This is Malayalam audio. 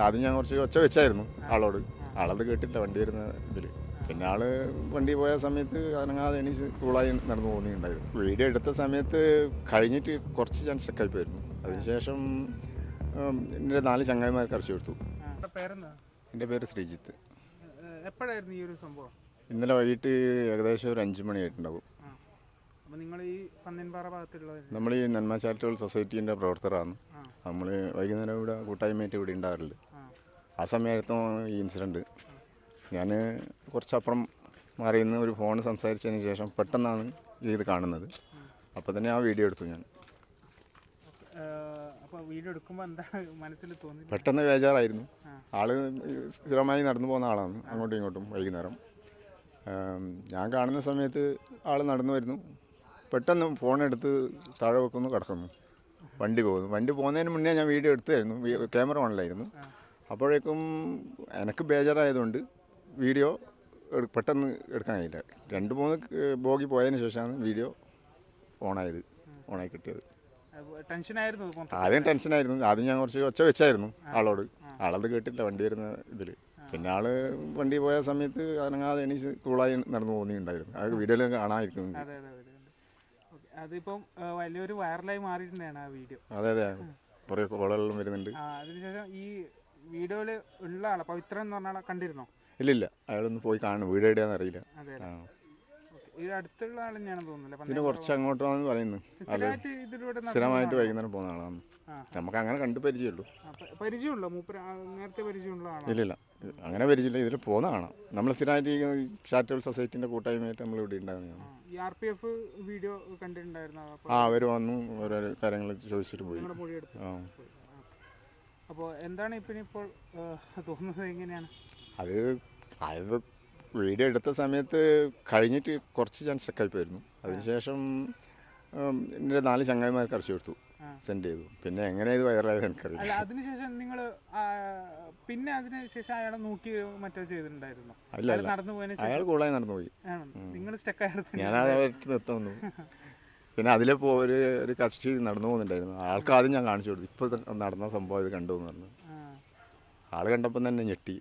ആദ്യം ഞാൻ കുറച്ച് ഒച്ച വെച്ചായിരുന്നു ആളോട്. ആളത് കേട്ടില്ല വണ്ടി വരുന്ന ഇതിൽ പിന്നെ ആൾ വണ്ടി പോയ സമയത്ത് അനങ്ങാതെ എനിക്ക് കൂളായി നടന്നു പോകുന്നുണ്ടായിരുന്നു. വീഡിയോ എടുത്ത സമയത്ത് കഴിഞ്ഞിട്ട് കുറച്ച് ഞാൻ സ്റ്റക്കായി പോയിരുന്നു അതിനുശേഷം എന്റെ നാല് ചങ്ങായിമാർ കറച്ചു കൊടുത്തു. എന്റെ പേര് ശ്രീജിത്ത്. എപ്പോഴായിരുന്നു ഈ ഒരു സംഭവം? ഇന്നലെ വൈകിട്ട് ഏകദേശം ഒരു അഞ്ച് മണിയായിട്ടുണ്ടാവും. ആ. അപ്പോൾ നിങ്ങൾ ഈ പന്നൻപാറ ഭാഗത്തുള്ള നമ്മൾ ഈ നന്മ ചാരിറ്റബിൾ സൊസൈറ്റീന്റെ പ്രവർത്തകരാണ്. നമ്മൾ വൈകുന്നേരം ഇവിടെ കൂട്ടായ്മയായിട്ട് ഇവിടെ ഉണ്ടാകാറുണ്ട് ആ സമയമായിരുന്നു ഈ ഇൻസിഡന്റ് ഞാൻ കുറച്ചപ്പുറം മാറി നിന്ന് ഒരു ഫോൺ സംസാരിച്ചതിന് ശേഷം പെട്ടെന്നാണ് ഇത് കാണുന്നത്. അപ്പോൾ തന്നെ ആ വീഡിയോ എടുത്തു ഞാൻ. പെട്ടെന്ന് ബേജാറായിരുന്നു. ആൾ സ്ഥിരമായി നടന്നു പോകുന്ന ആളാണ്. അങ്ങോട്ടും ഇങ്ങോട്ടും വൈകുന്നേരം. ഞാൻ കാണുന്ന സമയത്ത് ആൾ നടന്നു വരുന്നു. പെട്ടെന്ന് ഫോൺ എടുത്ത് താഴെ വെക്കുന്നു കിടക്കുന്നു. വണ്ടി പോകുന്നു. വണ്ടി പോകുന്നതിന് മുന്നേ ഞാൻ വീഡിയോ എടുത്തായിരുന്നു ക്യാമറ ഓണിലായിരുന്നു അപ്പോഴേക്കും എനിക്ക് ബേജാറായതുകൊണ്ട് വീഡിയോ പെട്ടെന്ന് എടുക്കാൻ കഴിയില്ല. രണ്ട് മൂന്ന് ബോഗി പോയതിന് ശേഷമാണ് വീഡിയോ ഓണായത് ഓണായി കിട്ടിയത്. ആദ്യം ടെൻഷനായിരുന്നു. ആദ്യം ഞാൻ കുറച്ച് ഒച്ച വെച്ചായിരുന്നു ആളോട്. ആളത് കേട്ടില്ല വണ്ടി വരുന്ന ഇതിൽ പിന്നെ ആൾ വണ്ടി പോയ സമയത്ത് അനങ്ങാതെ എനിക്ക് കൂളായി നടന്നു പോകുന്നുണ്ടായിരുന്നു അത് വീഡിയോയിൽ കാണാതിരിക്കും. അതിപ്പം വലിയൊരു വൈറലായി മാറിയിട്ടുണ്ടാണ് ആ വീഡിയോ. അതെ അതെ. കുറേ കോളുകളും വരുന്നുണ്ട്. അതിനുശേഷം ഈ വീഡിയോയിൽ ഉള്ള ആളെ പവിത്രൻ എന്ന് പറഞ്ഞ ആളെ കണ്ടിരുന്നോ? ഇല്ലില്ല. അയാളൊന്ന് പോയി കാണും വീട് എവിടെയാന്ന് അറിയില്ല. അതെ ആ. ഈ അടുത്തുള്ള ആൾ തന്നെയാണെന്ന് തോന്നുന്നില്ല പിന്നെ കുറച്ച് അങ്ങോട്ടാണെന്ന് പറയുന്നു. സ്ഥിരമായിട്ട് ഇതിലൂടെ നട- സ്ഥിരമായിട്ട് വൈകുന്നേരം പോകുന്ന ആളാണ്. ആ. നമുക്ക് അങ്ങനെ കണ്ട് പരിചയമുള്ളൂ. ആ, പ- പരിചയമുണ്ടോ? മൂപ്പര് ആ, നേരത്തെ പരിചയമുള്ള ആളാണ്? ഇല്ലില്ല. അങ്ങനെ പരിചയമില്ല. ഇതിൽ പോകുന്ന കാണാം നമ്മൾ സ്ഥിരമായിട്ട് ഈ ചാരിറ്റബിൾ സൊസൈറ്റീന്റെ കൂട്ടായ്മയായിട്ട് നമ്മൾ ഇവിടെ ഉണ്ടാകുന്നതാണ് ഈ ആർ പി എഫ് വീഡിയോ കണ്ടിട്ടുണ്ടായിരുന്നു? ആ അവർ വന്നു ഓരോ കാര്യങ്ങൾ ചോദിച്ചിട്ട് പോയി. നിങ്ങളുടെ മൊഴി ആ. അപ്പോൾ എന്താണ് ഇപ്പം ഇപ്പോൾ തോന്നുന്നത് എങ്ങനെയാണ്? അത് അത് വീഡിയോ എടുത്ത സമയത്ത് കഴിഞ്ഞിട്ട് കുറച്ച് ഞാൻ സ്ട്രക്കായിപ്പോയിരുന്നു അതിനുശേഷം ഉം, എന്റെ നാല് ചങ്ങായിമാർ കടച്ചു കൊടുത്തു സെൻഡ് ചെയ്തു. പിന്നെ എങ്ങനെ ഇത് വൈറലായത് എനിക്കറിയില്ല. അതിനുശേഷം നിങ്ങൾ പിന്നെ അതിനുശേഷം അയാളെ നോക്കി മറ്റോ ചെയ്തിട്ടുണ്ടായിരുന്നു. അയാൾ. നടന്നു പോയതിന് അയാൾ കൂളായി നടന്നു പോയി. നിങ്ങൾ സ്റ്റക്കായിരുന്നു ഞാൻ അതായിട്ട് നിർത്തുന്നു. പിന്നെ അതിലെ പോ ഒരു ഒരു കക്ഷി നടന്നു പോകുന്നുണ്ടായിരുന്നു. ആൾക്ക് ആദ്യം ഞാൻ കാണിച്ചു കൊടുത്തു. ഇപ്പോൾ നടന്ന സംഭവം ഇത് കണ്ടു എന്ന് പറഞ്ഞു. ആൾ കണ്ടപ്പം തന്നെ ഞെട്ടി.